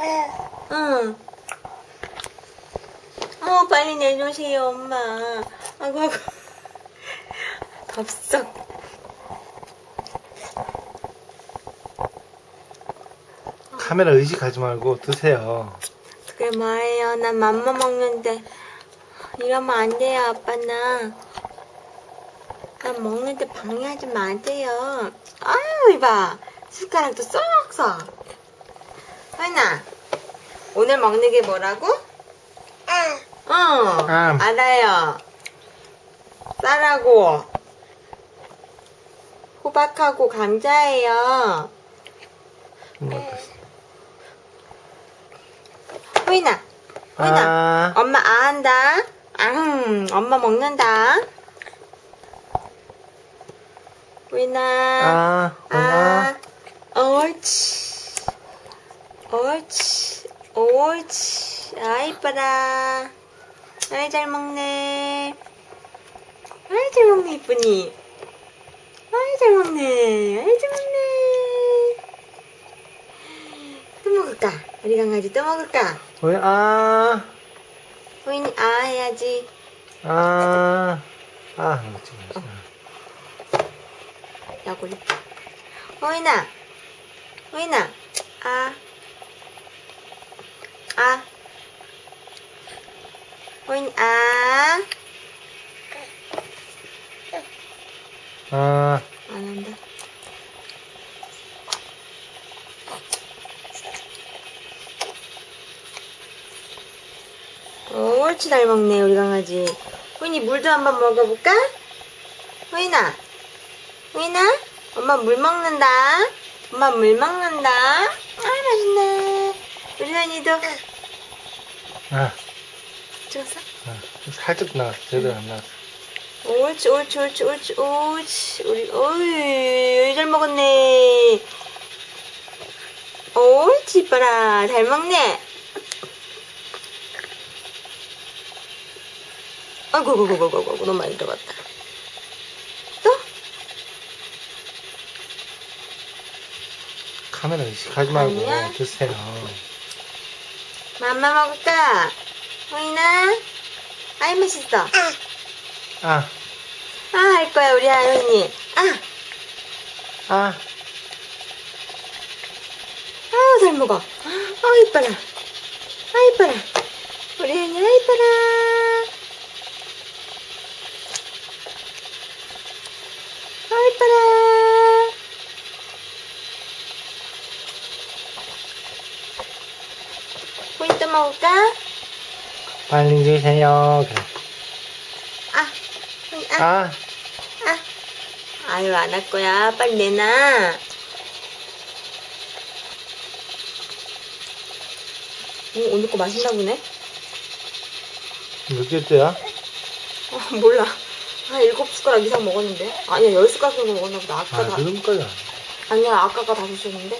응. 어, 빨리 내놓으세요, 엄마. 아이고, 아이고. 덥석. 카메라 의식하지 말고 드세요. 그게 뭐예요? 난 맘만 먹는데. 이러면 안 돼요, 아빠 나. 난 먹는데 방해하지 마세요. 아유, 이봐. 숟가락도 쏙쏙. 하나, 오늘 먹는 게 뭐라고? 응, 암. 알아요. 쌀하고, 호박하고 감자예요. 뭐, 호인아, 호인아. 아, 엄마 아 한다. 아, 엄마 먹는다. 호인아. 아, 아, 엄마. 옳지. 옳지. 아, 이뻐라. 아이, 잘 먹네. 아이, 잘 먹네, 이쁘니. 아이, 잘 먹네. 아이, 잘 먹네. 또 먹을까? 우리 강아지 또 먹을까? 왜, 아, 호인이 아 해야지. 아, 아, 그렇지, 그렇지. 야구리. 호인아. 호인아. 아. 아. 호인 아. 아, 안 한다. 어, 옳지 잘 먹네 우리 강아지. 호인이 물도 한번 먹어볼까? 호인아, 호인아, 엄마 물 먹는다. 엄마 물 먹는다. 아 맛있네. 우리 호인이도 아, 찍었어? 아, 살짝 나왔어. 제대로 안 나왔어. 옳지 옳지 옳지 옳지 옳지 우리 어이 잘 먹었네 옳지 이뻐라 잘 먹네 아이고 아이고 아이고 아이고 아이고 너무 많이 들어갔다 또? 카메라 의식하지 말고 아니야. 드세요. 맘마 먹을까? 호인아 아이 맛있어 아, 아할 거야 우리 아윤이 아 아, 아우 잘 먹어. 아 이뻐라. 아 이뻐라. 우리 현이 아 이뻐라. 아 이뻐라. 먹을까? 빨리 주세요. 그래. 아, 아, 아, 아. 아유 안 할 거야. 빨리 내놔. 오, 오늘 거 맛있나 보네. 몇 개째야? 아, 몰라. 한 일곱 숟가락 이상 먹었는데? 아니야, 열 숟가락 정도 먹었나 보다. 아까 아, 다, 그런 거야. 아니야, 아까가 다섯 숟인데